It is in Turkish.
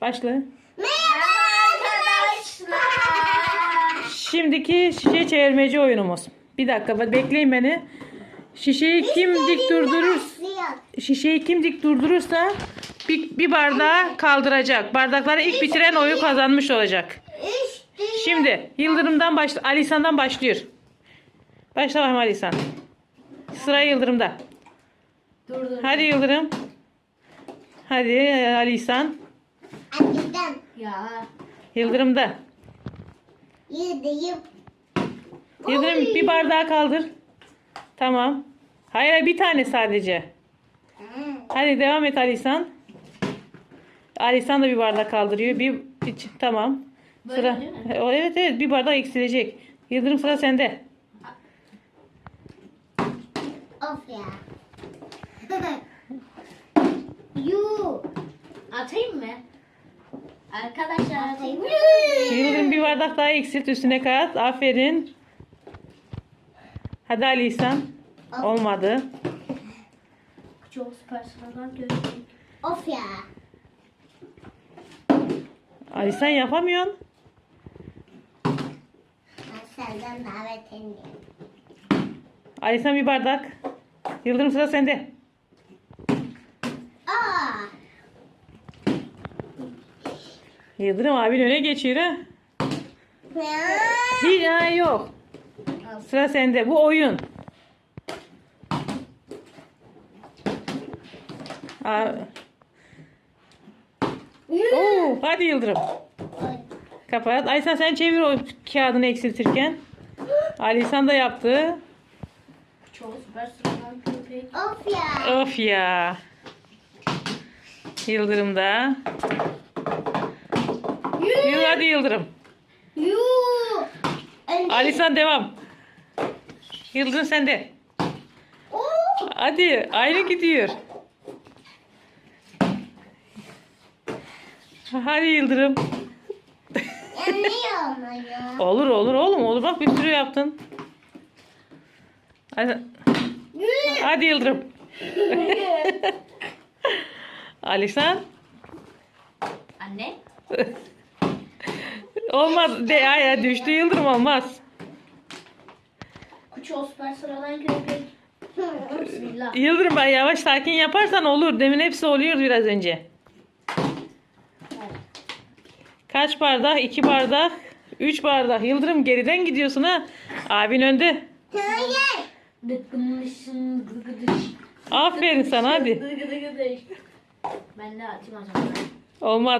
Başla. Merhaba arkadaşlar. Şimdiki şişe çevirmeci oyunumuz. Bir dakika be- bekleyin beni. Şişeyi kim dik durdurur şişeyi kim dik durdurursa bir, bir bardağı kaldıracak. Bardakları ilk bitiren oyu kazanmış olacak. Şimdi Yıldırım'dan başla Alisan'dan başlıyor. Başla bakayım Alisan. Sıra Yıldırım'da. Hadi Yıldırım. Hadi Alisan. Ya. Yıldırım'da. yedeyim. Yıldırım bir bardağı kaldır. Tamam. Hayır hayır, bir tane sadece. Hadi devam et Alisan. Alisan da bir bardak kaldırıyor. Bir iç- tamam. Böyle Sıra. değil mi? O, Evet evet bir bardak eksilecek. Yıldırım sıra sende. Of ya. Yu. Atayım mı? Arkadaşlar. Yıldırım bir bardak daha eksilt üstüne kat. Aferin. Hadi. Olmadı. Çok süper sıradan gördüm. Of ya. Alisan yapamıyorsun. Ben senden davet edeyim. Alisan bir bardak. Yıldırım sıra sende. Aa. Yıldırım abin öne geçiyor ha. Hiç ha, yok. Sıra sende. Bu oyun. Aa. Oo, hadi Yıldırım. Kapat. Aysan sen çevir o kağıdını eksiltirken. Alisan da yaptı. Çok süper sıradan köpek. Of ya. Of ya. Yıldırım da. Yıl hadi Yıldırım. Yu. Önce. Alisan devam. Yıldırım sende. Oo. Hadi aynı gidiyor. Hadi Yıldırım. Olur olur oğlum olur bak bir sürü yaptın. Hadi, hadi Yıldırım. Alisan. Anne. Olmaz. De, ay, düştü Yıldırım olmaz. Çok süper sıradan köpek. Bismillah. Yıldırım ben yavaş sakin yaparsan olur. Demin hepsi oluyordu biraz önce. Kaç bardak? İki bardak. Üç bardak. Yıldırım geriden gidiyorsun ha. Abin önde. Hayır. Aferin sana hadi. Ben de atayım o zaman. Olmaz.